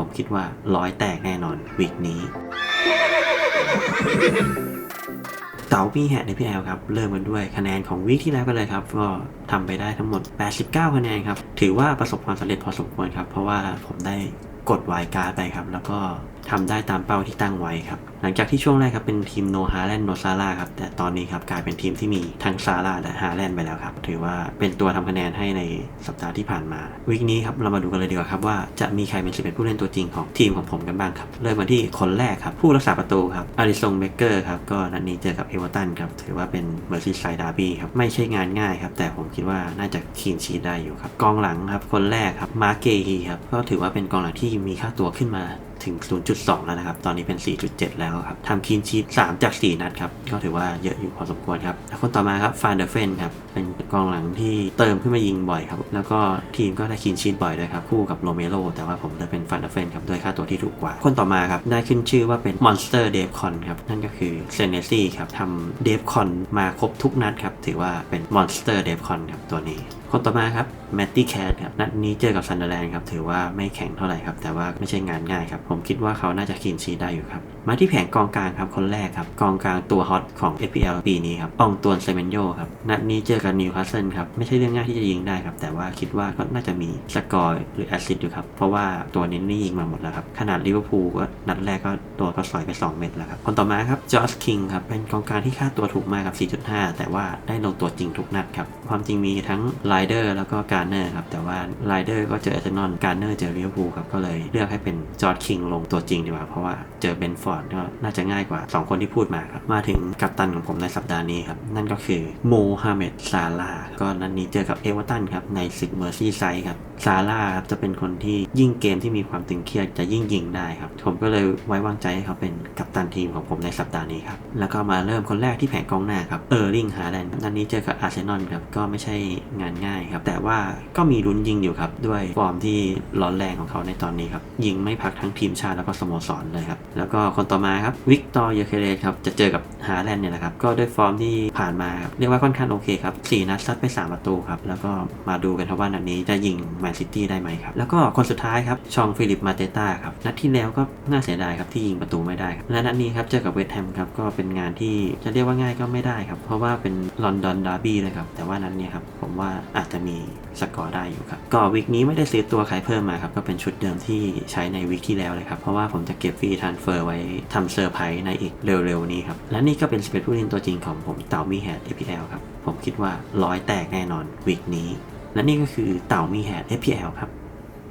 ผมคิดว่าร้อยแตกแน่นอนวีคนี้ เต๋ามีแฮดในพี่แอลครับ เริ่มกันด้วยคะแนนของวีคที่แล้วกันเลยครับ ก็ทำไปได้ทั้งหมด 89 คะแนนครับ ถือว่าประสบความสำเร็จพอสมควรครับ เพราะว่าผมได้กดวายการ์ดไปครับ แล้วก็ ทำได้ตามเป้าที่ตั้งไว้ครับ หลังจากที่ช่วงแรกครับเป็นทีมโนฮาแลนด์โนซาร่าครับ แต่ตอนนี้ครับกลายเป็นทีมที่มีทั้งซาร่าและฮาแลนด์ไปแล้วครับ ถือว่าเป็นตัวทำคะแนนให้ในสัปดาห์ที่ผ่านมาวีคนี้ครับเรามาดูกันเลยดีกว่าครับว่าจะมีใครเป็น11ผู้เล่นตัวจริงของทีมของผมกันบ้างครับ เริ่มมาที่คนแรกครับ ผู้รักษาประตูครับอาริซงเบเกอร์ครับก็นัดนี้เจอกับเอเวอร์ตันครับ ถือว่าเป็นเมอร์ซีไซด์ดาร์บี้ครับ ไม่ใช่งานง่ายครับ แต่ผมคิดว่าน่าจะคีนชีได้อยู่ครับ กองหลังครับ คนแรกครับ มาร์เกฮีครับ ก็ถือว่าเป็นกองหลังที่มีค่าตัวขึ้นมา ถึง 0.2 แล้วนะครับ ตอนนี้เป็น 4.7 แล้วครับทำคีนชีต3จาก 4 นัดครับ ก็ถือว่าเยอะอยู่พอสมควรครับคนต่อมาครับฟานเดอร์เฟนครับเป็นกองหลังที่เติมขึ้นมายิงบ่อยครับ แล้วก็ทีมก็ได้คีนชีตบ่อยด้วยครับ คู่กับโรเมโรแต่ว่าผมเลือกเป็นฟานเดอร์เฟนครับด้วยค่าตัวที่ถูกกว่า คนต่อมาครับ ได้ขึ้นชื่อว่าเป็นมอนสเตอร์เดฟคอนครับ นั่นก็คือเซเนซี่ครับทำเดฟคอนมาครบทุกนัดครับ ถือว่าเป็นมอนสเตอร์เดฟคอนครับตัวนี้คนต่อมาครับแมตตี้แคทครับนัดนี้เจอกับซันเดอร์แลนด์ครับถือว่าไม่แข็งเท่าไหร่ครับ แต่ว่าไม่ใช่งานง่ายครับ ผมคิดว่าเขาน่าจะคีนชีได้อยู่ครับ มาที่แผงกองกลางครับคนแรกครับ กองกลางตัวฮอตของ FPL ปีนี้ครับอองตวนเซเมนโยครับนัดนี้เจอกับนิวคาสเซิลครับไม่ใช่เรื่องง่ายที่จะยิงได้ครับแต่ว่าคิดว่าก็น่าจะมีสกอร์หรือแอสซิสต์อยู่ครับเพราะว่าตัวนี้นี่ยิงมาหมดแล้วครับขนาดลิเวอร์พูลก็นัดแรกก็ตัวก็สอยไป 2 เม็ดแล้วครับคนต่อมาครับจอร์จคิงครับเป็นกองกลางที่ค่าตัวถูกมากครับ 4.5 แต่ว่าได้ลงตัวจริงทุกนัดครับความจริงมีทั้งไลเดอร์แล้วก็การเนอร์ครับแต่ว่าไลเดอร์ก็เจออเซนอลการเนอร์เจอลิเวอร์พูลครับก็เลยเลือกให้เป็นจอร์จคิงลงตัวจริงดีกว่าเพราะว่าเจอเบนฟอร์ดก็น่าจะง่ายกว่า 2 คนที่พูดมาครับมาถึงกัปตันของผมในสัปดาห์นี้ครับ นั่นก็คือโมฮัมเหม็ดซาลาก็นัดนนี้เจอกับเอเวอร์ตันครับ ในศึกเมอร์ซี่ไซด์ครับซาร่าครับจะเป็นคนที่ยิ่งเกมที่มีความตึงเครียดจะยิ่งยิงได้ครับ ผมก็เลยไว้วางใจให้เขาเป็นกัปตันทีมของผมในสัปดาห์นี้ครับ แล้วก็มาเริ่มคนแรกที่แผงกองหน้าครับเออร์ลิงฮาแลนด์นัดนี้เจอกับอาร์เซนอลครับก็ไม่ใช่งานง่ายครับ แต่ว่าก็มีลุ้นยิงอยู่ครับด้วยฟอร์มที่ร้อนแรงของเขาในตอนนี้ครับยิงไม่พักทั้งทีมชาติแล้วก็สโมสรเลยครับแล้วก็คนต่อมาครับวิกตอร์เยเคเรสครับจะเจอกับฮาแลนด์เนี่ยแหละครับก็ด้วยฟอร์มที่ผ่านมาเรียกว่าค่อนข้างโอเคครับสี่นัดซัดไปสามประตูครับแล้วก็มาดูกันครับว่านัดนี้จะยิงแมนซิตี้ได้ไหมครับแล้วก็คนสุดท้ายครับชองฟิลิปมาเตต้าครับนัดที่แล้วก็น่าเสียดายครับที่ยิงประตูไม่ได้ครับและนัดนี้ครับเจอกับเวสต์แฮมครับก็เป็นงานที่จะเรียกว่าง่ายก็ไม่ได้ครับเพราะว่าเป็นลอนดอนดาร์บี้เลยครับแต่ว่านัดนี้ครับผมว่าอาจจะมีสกอร์ได้อยู่ครับก็วิกนี้ไม่ได้ซื้อตัวใครเพิ่มมาครับก็เป็นชุดเดิมที่ใช้ในวิกที่แล้วเลยครับเพราะว่าผมจะเก็บฟรีทานเฟอร์ไว้ทำเซอร์ไพรส์ในอีกเร็วๆนี้ครับและนี่ก็เป็นสเปซผู้เล่นตัวจริงของผมเต่ามีแฮด APL ครับ ผมคิดว่าร้อยแตกแน่นอนวีคนี้ และนี่ก็คือเต่ามีแฮด FPL ครับ